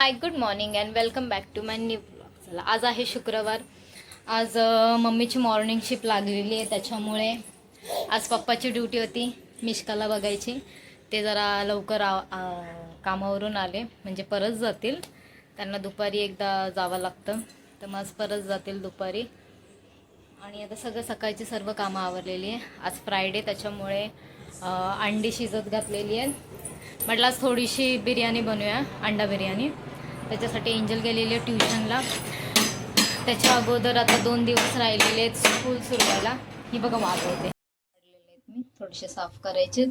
Hi good morning and welcome back to my new blog चला आज आहे शुक्रवार. आज मम्मीची मॉर्निंग शिप लागलेली आहे त्याच्यामुळे आज पप्पाची ड्युटी होती मिश्काला बघायची. ते जरा लवकर आ आ, कामावरून आले म्हणजे परत जातील. त्यांना दुपारी एकदा जावं लागतं. तर मग आज परत जातील दुपारी. आणि आता सगळं सकाळची सर्व कामं आवरलेली आहे. आज फ्रायडे त्याच्यामुळे अंडी शिजत घातलेली आहेत. म्हटलं आज थोडीशी बिर्याणी बनवूया अंडा बिर्याणी. त्याच्यासाठी एंजल गेलेली आहे ट्युशनला. त्याच्या अगोदर आता दोन दिवस राहिलेले आहेत स्कूल सुरू व्हायला ही बघा मागवते मी थोडेसे साफ करायचे.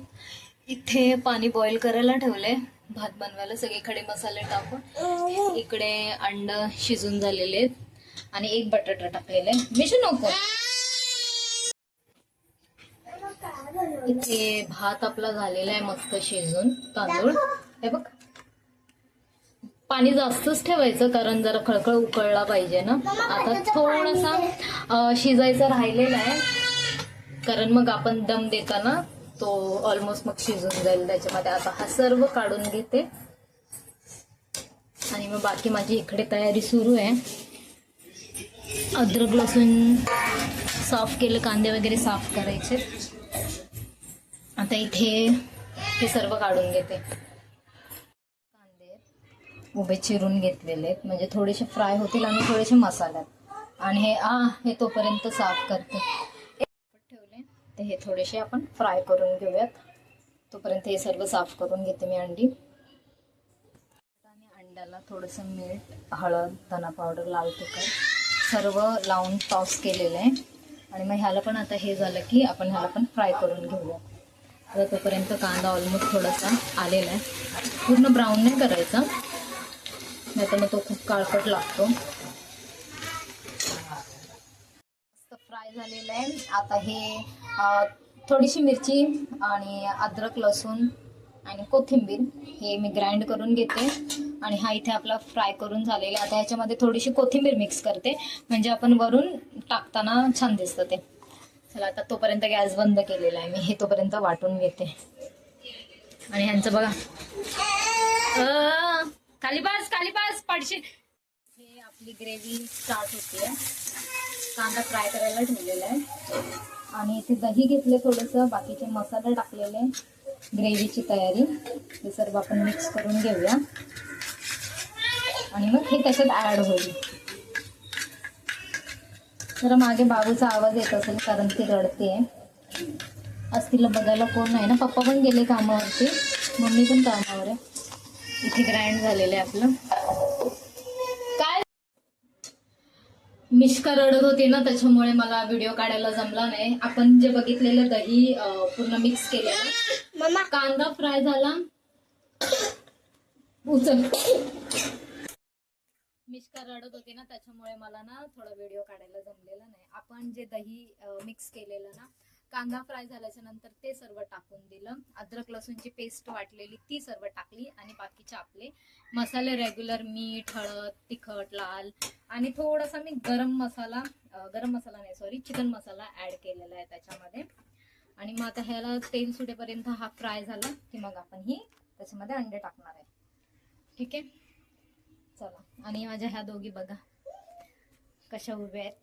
इथे पाणी बॉईल करायला ठेवलंय. भात बनवायला सगळीकडे मसाले टाकून. इकडे अंड शिजून झालेले आहेत. आणि एक बटाटा टाकलेला आहे. मिशू नको. इथे भात आपला झालेला आहे मस्त शिजून तांदूळ. हे बघ. पाणी जास्तच ठेवायचं कारण जरा खळखळ उकळला पाहिजे ना. आता थोडासा शिजायचा राहिलेला आहे. कारण मग आपण दम देताना तो ऑलमोस्ट मग शिजून जाईल. त्याच्यामध्ये आता हा सर्व काढून घेते. आणि मग बाकी माझी इकडे तयारी सुरू आहे. अद्रक लसूण साफ केलं कांदे वगैरे साफ करायचे. आता इथे हे सर्व काढून घेते. कांदे उभे चिरून घेतलेले आहेत. म्हणजे थोडेसे फ्राय होतील आणि थोडेसे मसाल्यात आणि हे आ हे तोपर्यंत साफ करते. ठेवले. तर हे थोडेसे आपण फ्राय करून घेऊयात. तोपर्यंत हे सर्व साफ करून घेते मी अंडी. आणि अंड्याला थोडंसं मीठ हळद धना पावडर लाल तिखट सर्व लावून टॉस केलेलं आहे. आणि मग ह्याला पण आता हे झालं की आपण ह्याला पण फ्राय करून घेऊया आता तोपर्यंत कांदा ऑलमोस्ट थोडासा आलेला आहे. पूर्ण ब्राऊन नाही करायचा. नाही तर मग तो खूप काळपट लागतो. मस्त फ्राय झालेलं आहे. आता हे थोडीशी मिरची आणि अद्रक लसूण आणि कोथिंबीर हे मी ग्राइंड करून घेते. आणि हा इथे आपला फ्राय करून झालेला आहे. आता ह्याच्यामध्ये थोडीशी कोथिंबीर मिक्स करते. म्हणजे आपण वरून टाकताना छान दिसतं ते. चला आता तोपर्यंत गॅस बंद केलेला आहे. मी हे तोपर्यंत वाटून घेते. आणि ह्यांचं बघा. अं, खाली पाडशी. खाली पाडशील हे आपली ग्रेव्ही स्टार्ट होते कांदा फ्राय करायला ठेवलेला आहे. आणि इथे दही घेतले थोडंसं. बाकीचे मसाले टाकलेले ग्रेव्हीची तयारी. हे सर्व आपण मिक्स करून घेऊया. आणि मग हे त्याच्यात ॲड होईल. जरा मागे बाबूचा आवाज येत असेल कारण ती रडते आज तिला बघायला कोण नाही ना. पप्पा पण गेले कामावरती. मम्मी पण कामावर आहे. इथे ग्राइंड झालेलं आहे आपलं. काय? मिश्का रडत होती ना त्याच्यामुळे मला व्हिडिओ काढायला जमला नाही. आपण जे बघितलेलं दही पूर्ण मिक्स केलेलं. मम्मा. कांदा फ्राय झाला. उचल. मिश्का रडत होती ना त्याच्यामुळे मला ना थोडा व्हिडिओ काढायला जमलेला नाही. आपण जे दही मिक्स केलेलं ना कांदा फ्राय झाल्याच्यानंतर ते सर्व टाकून दिलं. अद्रक लसूणची पेस्ट वाटलेली ती सर्व टाकली आणि बाकीचे आपले मसाले रेग्युलर मीठ हळद तिखट लाल आणि थोडासा मी गरम मसाला गरम मसाला नाही सॉरी चिकन मसाला ऍड केलेला आहे त्याच्यामध्ये. आणि मग आता ह्याला तेल सुटेपर्यंत हा फ्राय झाला की मग आपण ही त्याच्यामध्ये अंडे टाकणार आहे. ठीक आहे? चला. आणि माझ्या ह्या दोघी बघा. कशा उभ्या आहेत.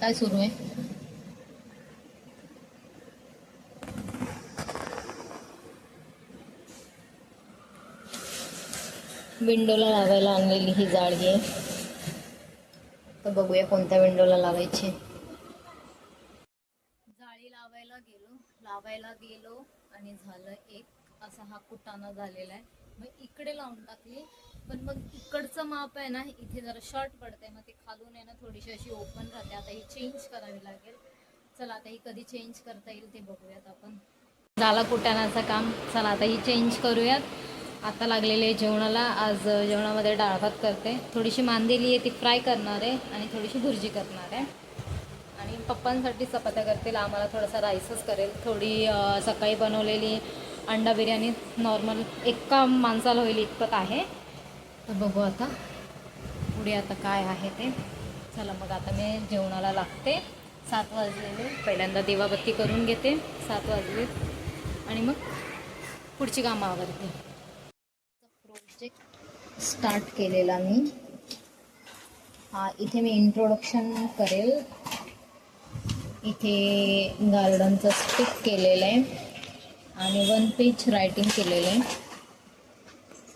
काय सुरू आहे? विंडोला लावायला आणलेली ही जाळी आहे. तर बघूया कोणत्या विंडोला लावायची. जाळी लावायला गेलो. लावायला गेलो आणि झालं एक. असा हा कुटाणा झालेला आहे. मग इकडे लावून टाकली. पण मग इकडचं माप आहे ना इथे जरा शॉर्ट पडते मग ते खालून आहे ना थोडीशी अशी ओपन राहते. आता ही चेंज करावी लागेल. चला आता ही कधी चेंज करता येईल ते बघूयात आपण. झाला कुटाणाचं काम. चला आता ही चेंज करूयात. आता लागलेले जेवणाला. आज जेवणामध्ये डाळ भात करते. थोडीशी मांदेली आहे ती फ्राय करणार आहे आणि थोडीशी भुर्जी करणार आहे. आणि पप्पांसाठी चपात्या करतील. आम्हाला थोडासा राईसच करेल. थोडी सकाळी बनवलेली अंडा बिर्याणी नॉर्मल एका माणसाला होईल इतपत आहे. तर बघू आता पुढे आता काय आहे ते. चला मग आता मी जेवणाला लागते. सात वाजलेले. पहिल्यांदा देवाबत्ती करून घेते. सात वाजले. आणि मग पुढची कामं आवडते प्रोजेक्ट स्टार्ट केलेला मी. हा इथे मी इंट्रोडक्शन करेल. इथे गार्डनचं स्टिक केलेलं आहे. आणि वन पेज रायटिंग केलेलं आहे.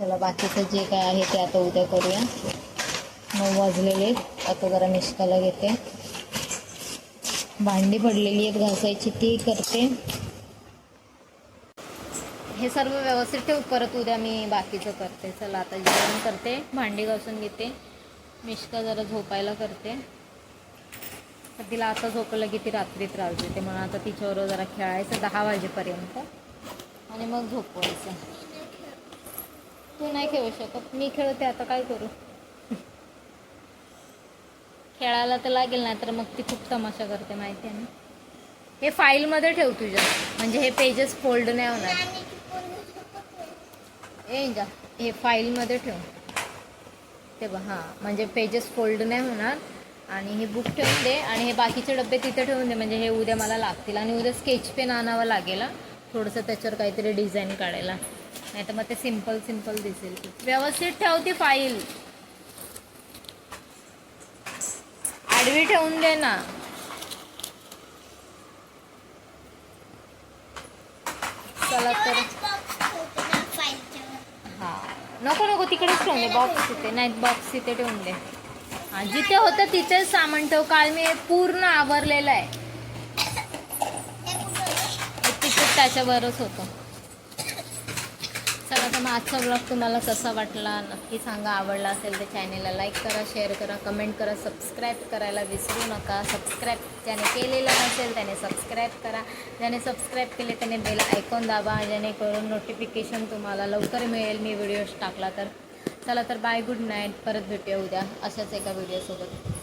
चला बाकीचं जे काय आहे ते आता उद्या करूया. नऊ वाजलेले आहेत. आता जरा निष्काला घेते. भांडी पडलेली आहेत घासायची ती करते. हे सर्व व्यवस्थित ठेवू परत उद्या मी बाकीचं करते. चला आता जेवण करते भांडी घासून घेते. मिष्का जरा झोपायला करते. तर तिला आता झोपलं की ती रात्री त्रास देते म्हणून आता तिच्यावर जरा खेळायचं दहा वाजेपर्यंत. आणि मग झोपवायचं. तू नाही खेळू शकत. मी खेळते आता काय करू? खेळायला तर लागेल नाही तर मग ती खूप तमाशा करते माहिती आहे ना? हे फाईलमध्ये ठेव तुझ्या. म्हणजे हे पेजेस फोल्ड नाही होणार. ए जा. हे फाईलमध्ये ठेव. ते बघ हां. म्हणजे पेजेस फोल्ड नाही होणार. आणि हे बुक ठेवून दे. आणि हे बाकीचे डबे तिथे ठेवून दे. म्हणजे हे उद्या मला लागतील. आणि उद्या स्केच पेन आणावं लागेल थोडंसं त्याच्यावर काहीतरी डिझाईन काढायला. नाही तर मग ते सिंपल सिंपल दिसेल. व्यवस्थित ठेव ती फाईल. आडवी ठेवून दे ना. चला तर. हा. नको नको तिकडेच ठेवून दे. बॉक्स तिथे नाही बॉक्स तिथे ठेवून दे. हा जिथे होतं तिथेच सामान ठेव. काल मी पूर्ण आवरलेलं आहे. तिथे त्याच्यावरच होतं. चला तर मग आजचा ब्लॉग तुम्हाला कसा वाटला? नक्की सांगा. आवडला असेल तर चॅनेलला लाईक करा शेअर करा कमेंट करा सबस्क्राईब करायला विसरू नका. सबस्क्राईब ज्याने केलेलं नसेल त्याने सबस्क्राईब करा. ज्याने सबस्क्राईब केले त्याने बेल ऐकून दाबा. जेणेकरून नोटिफिकेशन तुम्हाला लवकर मिळेल. मी व्हिडिओज टाकला तर. चला तर बाय गुड नाईट परत भेटूया उद्या. अशाच एका व्हिडिओसोबत